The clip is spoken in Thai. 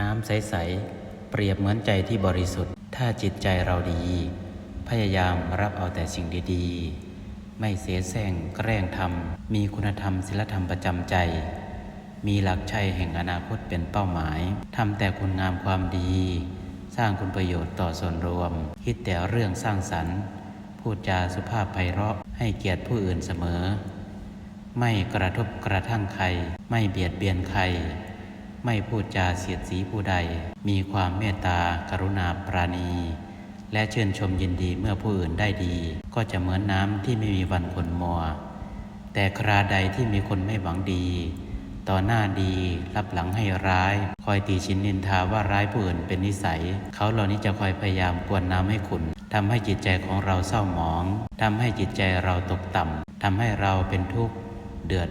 น้ำใส ๆ เปรียบเหมือนใจที่บริสุทธิ์ ถ้าจิตใจเราดี พยายามรับเอาแต่สิ่งดีๆ ไม่เสียแซงแกล้งทำมีคุณธรรมศีลธรรมประจำใจ มีหลักชัยแห่งอนาคตเป็นเป้าหมายทำแต่คุณงามความดี สร้างคุณประโยชน์ต่อส่วนรวม คิดแต่เรื่องสร้างสรรค์ พูดจาสุภาพไพเราะให้เกียรติผู้อื่นเสมอ ไม่กระทบกระทั่งใคร ไม่เบียดเบียนใคร ไม่พูดจาเสียดสีผู้ใด มีความเมตตากรุณาปราณี และเชื่นชมยินดีเมื่อผู้อื่นได้ดี ก็จะเหมือนน้ำที่ไม่มีวันขุ่นมัว แต่คราใดที่มีคนไม่หวังดี ต่อหน้าดีรับหลังให้ร้าย คอยตีชินนินทาว่าร้ายผู้อื่นเป็นนิสัย เขาเหล่านี้จะคอยพยายามกวนน้ำให้ขุนทำให้จิตใจของเราเศร้าหมองทำให้จิตใจเราตกต่ำทำให้เราเป็นทุกข์เดือด